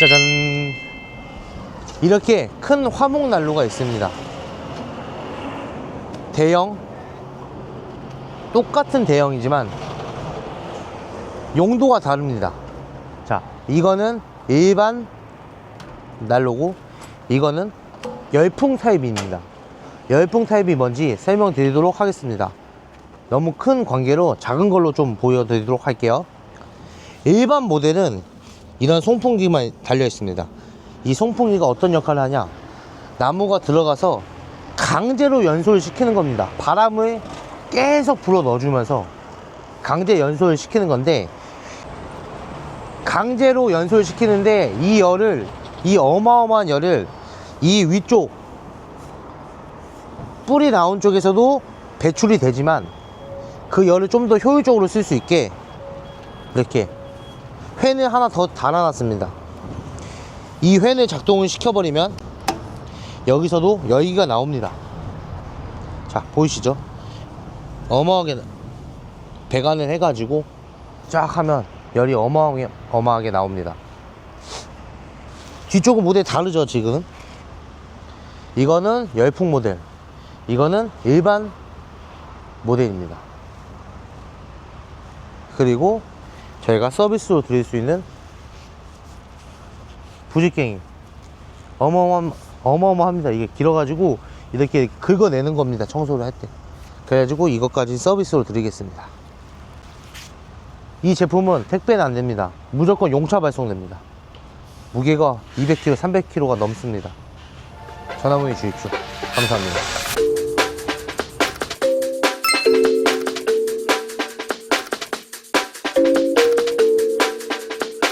짜잔. 이렇게 큰 화목 난로가 있습니다. 대형. 똑같은 대형이지만 용도가 다릅니다. 자 이거는 일반 난로고 이거는 열풍 타입입니다. 열풍 타입이 뭔지 설명드리도록 하겠습니다. 너무 큰 관계로 작은 걸로 좀 보여드리도록 할게요. 일반 모델은 이런 송풍기만 달려 있습니다. 이 송풍기가 어떤 역할을 하냐? 나무가 들어가서 강제로 연소를 시키는 겁니다. 바람을 계속 불어 넣어주면서 강제 연소를 시키는 건데 강제로 연소를 시키는데 이 열을 이 어마어마한 열을 이 위쪽 뿔이 나온 쪽에서도 배출이 되지만 그 열을 좀 더 효율적으로 쓸 수 있게 이렇게 팬을 하나 더 달아놨습니다. 이 팬을 작동을 시켜버리면 여기서도 열기가 나옵니다. 자 보이시죠? 어마하게 배관을 해가지고 쫙 하면 열이 어마하게 어마하게 나옵니다. 뒤쪽은 모델 다르죠 지금? 이거는 열풍 모델. 이거는 일반 모델입니다. 그리고 저희가 서비스로 드릴 수 있는 부직갱이. 어마어마 어마어마합니다. 이게 길어가지고 이렇게 긁어내는 겁니다 청소를 할 때. 그래가지고 이것까지 서비스로 드리겠습니다. 이 제품은 택배는 안 됩니다. 무조건 용차 발송됩니다. 무게가 200kg 300kg가 넘습니다. 전화 문의 주십시오. 감사합니다